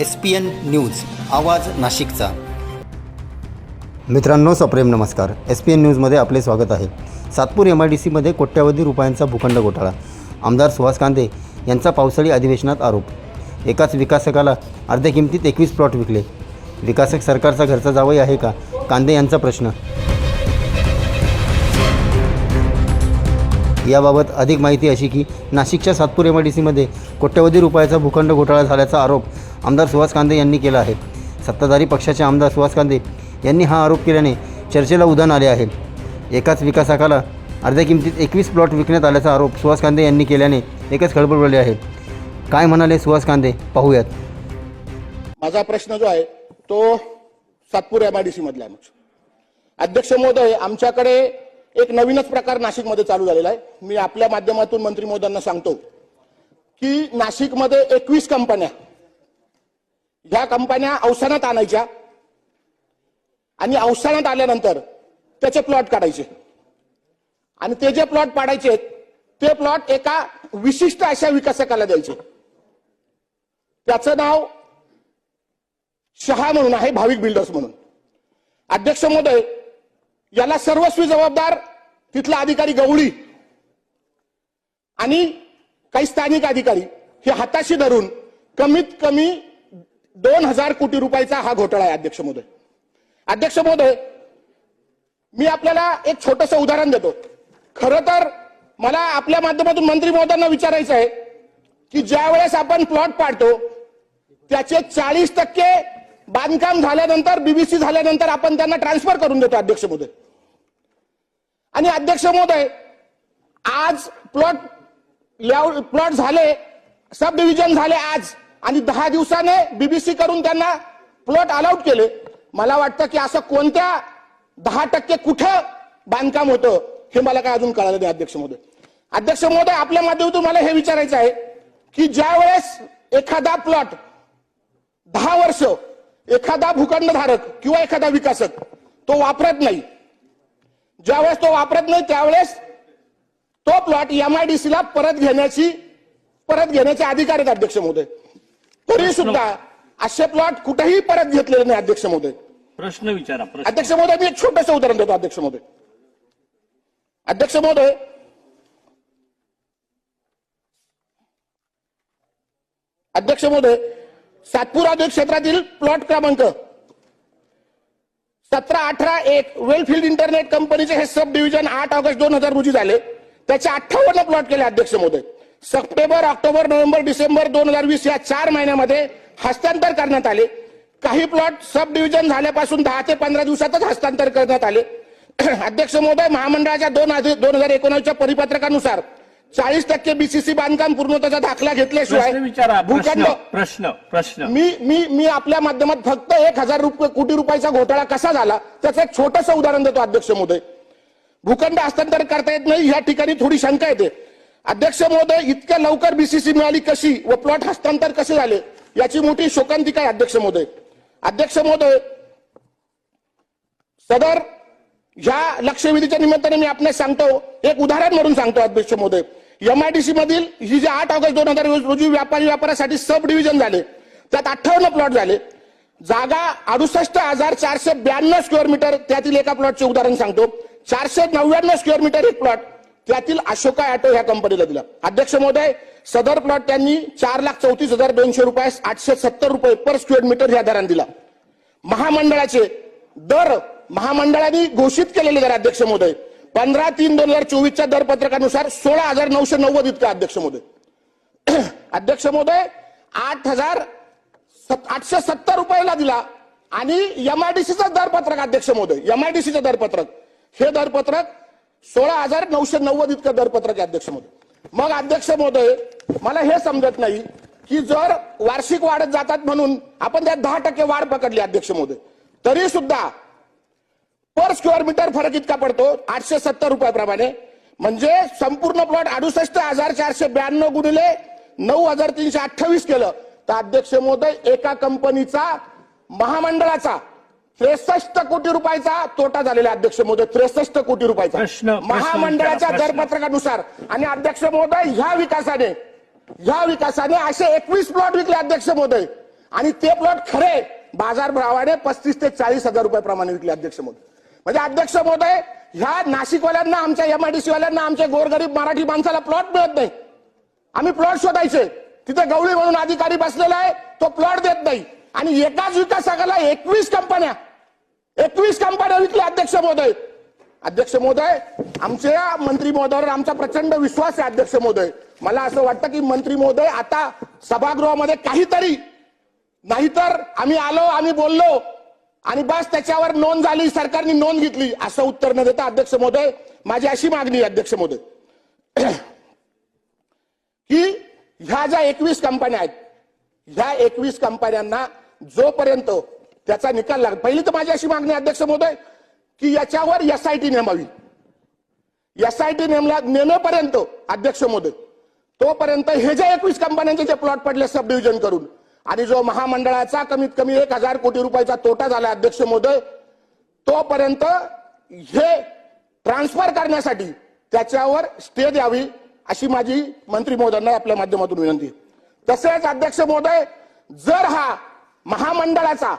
S P N news आवाज नाशिकचा. मित्रांनो सप्रेम नमस्कार. एस पी एन न्यूजमध्ये आपले स्वागत आहे. सातपूर एम आय डी सीमध्ये कोट्यावधी रुपयांचा भूखंड घोटाळा. आमदार सुहास कांदे यांचा पावसाळी अधिवेशनात आरोप. एकाच विकासकाला अर्ध्या किमतीत एकवीस प्लॉट विकले. विकासक सरकारचा घरचा जावई आहे का? कांदे यांचा प्रश्न. याबाबत अधिक माहिती अशी की नाशिकच्या सातपूर एम आय डी सीमध्ये कोट्यवधी रुपयाचा भूखंड घोटाळा झाल्याचा आरोप आमदार सुहास कांदे यांनी केला आहे. सत्ताधारी पक्षाचे आमदार सुहास कांदे यांनी हा आरोप केल्याने चर्चेला उधाण आले आहे. एकाच विकासकाला अर्ध्या किमतीत एकवीस प्लॉट विकण्यात आल्याचा आरोप सुहास कांदे यांनी केल्याने एकच खळबळ उडली आहे. काय म्हणाले सुहास कांदे? पाहूयात. माझा प्रश्न जो आहे तो सातपूर एमआयडीसी मधला आहे अध्यक्ष महोदय आमच्याकडे एक नवीनच प्रकार नाशिकमध्ये चालू झालेला आहे. मी आपल्या माध्यमातून मंत्री महोदयांना सांगतो की नाशिकमध्ये एकवीस कंपन्या ह्या कंपन्या अवसानात आणायच्या आणि अवसानात आल्यानंतर त्याचे प्लॉट काढायचे. आणि ते जे प्लॉट पाडायचे ते प्लॉट एका विशिष्ट अशा विकासकाला द्यायचे. त्याचं नाव शहा म्हणून आहे भाविक बिल्डर्स म्हणून. अध्यक्ष महोदय याला सर्वस्वी जबाबदार तिथला अधिकारी गवळी आणि काही स्थानिक अधिकारी हे हाताशी धरून कमीत कमी दोन हजार कोटी रुपयाचा हा घोटाळा आहे अध्यक्ष महोदय. अध्यक्ष महोदय मी आपल्याला एक छोटस उदाहरण देतो. खरं तर मला आपल्या माध्यमातून मंत्री महोदयांना विचारायचं आहे की ज्या वेळेस आपण प्लॉट पाडतो त्याचे चाळीस टक्के बांधकाम झाल्यानंतर बीबीसी झाल्यानंतर आपण त्यांना ट्रान्सफर करून देतो अध्यक्ष महोदय. आणि अध्यक्ष महोदय आज प्लॉट प्लॉट झाले सब डिव्हिजन झाले आज. आणि दहा दिवसाने बीबीसी करून त्यांना प्लॉट अलाउट केले. मला वाटतं की असं कोणत्या दहा टक्के कुठं बांधकाम होतं हे मला काय अजून कळालं नाही अध्यक्ष महोदय. अध्यक्ष महोदय आपल्या माध्यमातून मला हे विचारायचं आहे की ज्या वेळेस एखादा प्लॉट दहा वर्ष एखादा भूखंडधारक किंवा एखादा विकासक तो वापरत नाही ज्यावेळेस तो वापरत नाही त्यावेळेस तो प्लॉट एमआयडीसी ला परत घेण्याची परत घेण्याचे अधिकार आहेत अध्यक्ष महोदय. तरी सुद्धा असे प्लॉट कुठेही परत घेतलेले नाही अध्यक्ष महोदय. प्रश्न विचारा प्रश्न. अध्यक्ष महोदय मी एक छोटस उदाहरण देतो अध्यक्ष महोदय. अध्यक्ष महोदय अध्यक्ष महोदय सातपूर औद्योगिक क्षेत्रातील प्लॉट क्रमांक सतरा अठरा एक वेलफिल्ड इंटरनेट कंपनीचे हे सब डिव्हिजन आठ ऑगस्ट दोन हजार रोजी झाले. त्याचे अठ्ठावन्न प्लॉट केले अध्यक्ष महोदय. सप्टेंबर ऑक्टोबर नोव्हेंबर डिसेंबर दोन हजार वीस या चार महिन्यामध्ये हस्तांतर करण्यात आले. काही प्लॉट सब डिव्हिजन झाल्यापासून दहा ते पंधरा दिवसातच हस्तांतर करण्यात आले. अध्यक्ष महोदय महामंडळाच्या दोन दोन हजार एकोणीसच्या परिपत्रकानुसार चाळीस टक्के बीसीसी बांधकाम पूर्णत्वाचा दाखला घेतल्याशिवाय भूखंड प्रश्न प्रश्न. मी मी मी आपल्या माध्यमात फक्त एक हजार रुपये कोटी रुपयाचा घोटाळा कसा झाला त्याचं एक छोटस उदाहरण देतो अध्यक्ष महोदय. भूखंड हस्तांतर करता येत नाही या ठिकाणी थोडी शंका येते. अध्यक्ष महोदय इतक्या लवकर बीसीसी मिळाली कशी व प्लॉट हस्तांतर कसे झाले याची मोठी शोकांतिका आहे अध्यक्ष महोदय. अध्यक्ष महोदय सदर ह्या लक्षवेधीच्या निमित्ताने मी आपल्याला सांगतो एक उदाहरण म्हणून सांगतो अध्यक्ष महोदय. एमआयडीसी मधील ही जे आठ ऑगस्ट दोन हजार रोजी व्यापारी व्यापारासाठी सब डिव्हिजन झाले त्यात अठ्ठावन्न प्लॉट झाले. जागा अडुसष्ट हजार चारशे ब्याण्णव स्क्वेअर मीटर त्यातील एका प्लॉटचे उदाहरण सांगतो. चारशे नव्याण्णव स्क्वेअर मीटर एक प्लॉट त्यातील अशोका ॲटो ह्या कंपनीला दिला. अध्यक्ष महोदय सदर प्लॉट त्यांनी चार लाख चौतीस हजार दोनशे रुपयास आठशे सत्तर रुपये पर स्क्वेअर मीटर ह्या दराने दिला. महामंडळाचे दर महामंडळाने घोषित केलेले दर अध्यक्ष महोदय. पंधरा तीन दोन हजार चोवीसच्या दरपत्रकानुसार सोळा हजार नऊशे नव्वद इतका अध्यक्ष महोदय. अध्यक्ष महोदय आठ हजार आठशे सत्तर रुपयाला दिला. आणि एमआयडीसीचा दरपत्रक अध्यक्ष महोदय एमआयडीसीचं दरपत्रक. हे दरपत्रक सोळा हजार नऊशे नव्वद इतकं दरपत्रक आहे अध्यक्ष महोदय. मग अध्यक्ष महोदय मला हे समजत नाही की जर वार्षिक वाढत जातात म्हणून आपण त्यात दहा टक्के वाढ पकडली अध्यक्ष महोदय. तरी सुद्धा पर स्क्वेअर मीटर फरक इतका पडतो आठशे सत्तर रुपयाप्रमाणे. म्हणजे संपूर्ण प्लॉट अडुसष्ट हजार चारशे ब्याण्णव गुणिले नऊ हजार तीनशे अठ्ठावीस केलं. तर अध्यक्ष महोदय एका कंपनीचा महामंडळाचा त्रेसष्ट कोटी रुपयाचा तोटा झालेला अध्यक्ष महोदय त्रेसष्ट कोटी रुपयाचा. महामंडळाच्या. दरपत्रकानुसार आणि अध्यक्ष महोदय ह्या विकासाने ह्या विकासाने असे एकवीस प्लॉट विकले अध्यक्ष महोदय. आणि ते प्लॉट खरे बाजार भावाने पस्तीस ते चाळीस हजार रुपये प्रमाणे विकले अध्यक्ष महोदय. म्हणजे अध्यक्ष महोदय ह्या नाशिकवाल्यांना आमच्या एमआयडीसी वाल्यांना आमच्या गोरगरीब मराठी माणसाला प्लॉट मिळत नाही. आम्ही प्लॉट शोधायचे. तिथे गवळी म्हणून अधिकारी बसलेला आहे तो प्लॉट देत नाही. आणि एकाच विकासकाला एकवीस कंपन्या एकवीस कंपन्या विकल्या अध्यक्ष महोदय. अध्यक्ष महोदय आमच्या मंत्री महोदयावर आमचा प्रचंड विश्वास आहे अध्यक्ष महोदय. मला असं वाटतं की मंत्री महोदय आता सभागृहामध्ये काहीतरी नाहीतर आम्ही आलो आम्ही बोललो आणि बस त्याच्यावर नोंद झाली सरकारने नोंद घेतली असं उत्तर न देता अध्यक्ष महोदय माझी अशी मागणी आहे अध्यक्ष महोदय. की ह्या ज्या एकवीस कंपन्या आहेत ह्या एकवीस कंपन्यांना जोपर्यंत त्याचा निकाल लाग पहिली तर माझी अशी मागणी अध्यक्ष महोदय की याच्यावर एसआयटी नेमावी एसआयटी नेमल्या नेमेपर्यंत अध्यक्ष महोदय तोपर्यंत हे जे एकवीस कंपन्यांचे जे प्लॉट पडले सब डिव्हिजन करून आणि जो महामंडळाचा कमीत कमी एक हजार कोटी रुपयाचा तोटा झाला अध्यक्ष महोदय तोपर्यंत हे ट्रान्सफर करण्यासाठी त्याच्यावर स्टे द्यावी अशी माझी मंत्री महोदयांना आपल्या माध्यमातून विनंती तसेच अध्यक्ष महोदय जर हा महामंडळाचा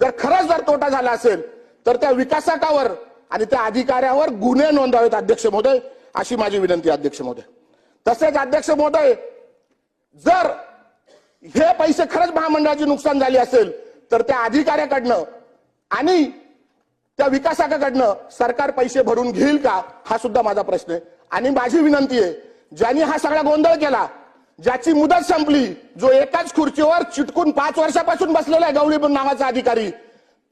जर खरंच जर तोटा झाला असेल तर त्या विकासकावर आणि त्या अधिकाऱ्यावर गुन्हे नोंदवावेत अध्यक्ष महोदय अशी माझी विनंती अध्यक्ष महोदय. तसेच अध्यक्ष महोदय जर हे पैसे खरंच महामंडळाची नुकसान झाली असेल तर त्या अधिकाऱ्याकडनं आणि त्या विकासकाकडनं सरकार पैसे भरून घेईल का हा सुद्धा माझा प्रश्न आहे. आणि माझी विनंती आहे ज्यांनी हा सगळा गोंधळ केला ज्याची मुदत संपली जो एकाच खुर्चीवर चिटकून पाच वर्षापासून बसलेला आहे गवळी नावाचा अधिकारी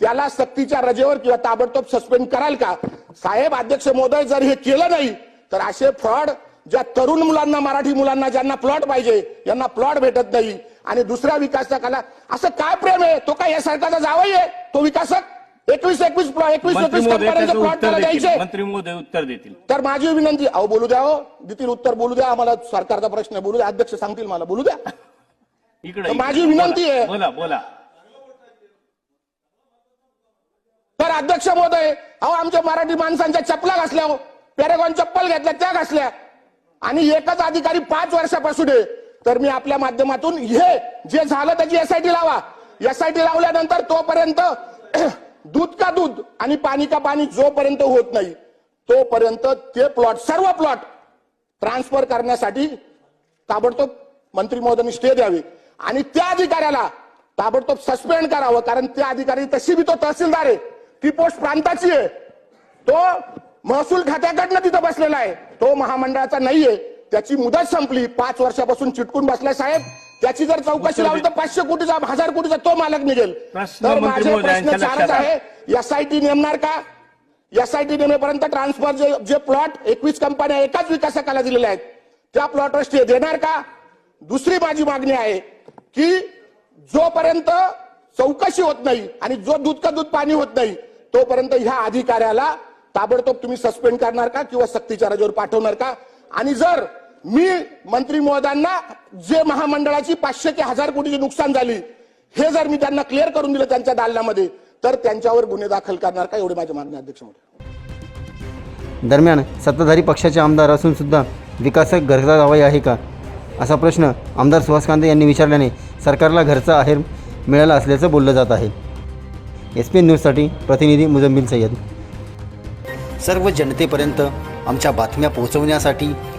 त्याला सक्तीच्या रजेवर किंवा ताबडतोब सस्पेंड कराल का? साहेब अध्यक्ष मोदय जर हे केलं नाही तर असे फ्रॉड ज्या तरुण मुलांना मराठी मुलांना ज्यांना प्लॉट पाहिजे यांना प्लॉट भेटत नाही. आणि दुसऱ्या विकासकाला असं काय प्रेम आहे? तो काय या सरकारचा जावई आहे? तो विकासक? एकवीस एकवीस प्लॉट एकवीस एकवीस कंपन्यांचे त्याचं प्लॉट देतील. द्यायचे मंत्री महोदय उत्तर देतील. तर माझी विनंती अहो बोलू द्या हो. देतील उत्तर बोलू द्या. आम्हाला सरकारचा प्रश्न आहे बोलू द्या. अध्यक्ष सांगतील मला बोलू द्या. इकडे तर माझी विनंती आहे. बोला बोला. तर अध्यक्ष महोदय अहो आमच्या मराठी माणसांच्या चपला घासल्या हो. पेरेगॉन चप्पल घेतल्या त्या घासल्या. आणि एकच अधिकारी पाच वर्षापासून आहे. तर मी आपल्या माध्यमातून हे जे झालं त्याची एसआयटी लावा. एसआयटी लावल्यानंतर तोपर्यंत दूध का दूध आणि पाणी का पाणी जोपर्यंत होत नाही तोपर्यंत ते प्लॉट सर्व प्लॉट ट्रान्सफर करण्यासाठी ताबडतोब मंत्री महोदयांनी स्टे द्यावे. आणि त्या अधिकाऱ्याला ताबडतोब सस्पेंड करावं कारण त्या अधिकारी तशी बी तो तहसीलदार आहे. ती पोस्ट प्रांताची आहे. तो महसूल खात्याकडनं तिथं बसलेला आहे. तो महामंडळाचा नाहीये. त्याची मुदत संपली. पाच वर्षापासून चिटकून बसलाय साहेब. त्याची जर चौकशी लावली तर पाचशे कोटीचा हजार कोटीचा तो मालक निघेल. तर माझे प्रश्न चारच आहे एसआयटी नेमणार का? एसआयटी नेमेपर्यंत ट्रान्सफर जे जे प्लॉट एकवीस कंपन्या एकाच विकासकाला दिलेल्या आहेत. त्या प्लॉटवर स्टे देणार का? दुसरी माझी मागणी आहे की जोपर्यंत चौकशी होत नाही आणि जो दूध का दूध पाणी होत नाही तोपर्यंत ह्या अधिकाऱ्याला ताबडतोब तुम्ही सस्पेंड करणार का किंवा सक्तीच्या रजेवर पाठवणार का? आणि जर मी मंत्री महोदयांना जे महामंडळाची पाचशे ते हजार कोटीची नुकसान झाली हे जर मी त्यांना क्लिअर करून दिलं त्यांच्या दालनामध्ये तर त्यांच्यावर गुन्हे दाखल करणार का एवढी माझी मागणी अध्यक्ष महोदय? दरम्यान सत्ताधारी पक्षाचे आमदार असून सुद्धा विकासक घरचा जावाई आहे का? असा प्रश्न आमदार सुहास कांदे यांनी विचारल्याने सरकारला घरचा आहेर मिळाला असल्याचं बोललं जात आहे. एस पी एन न्यूजसाठी प्रतिनिधी मुजम्मिल सय्यद. सर्व जनतेपर्यंत आमच्या बातम्या पोहोचवण्यासाठी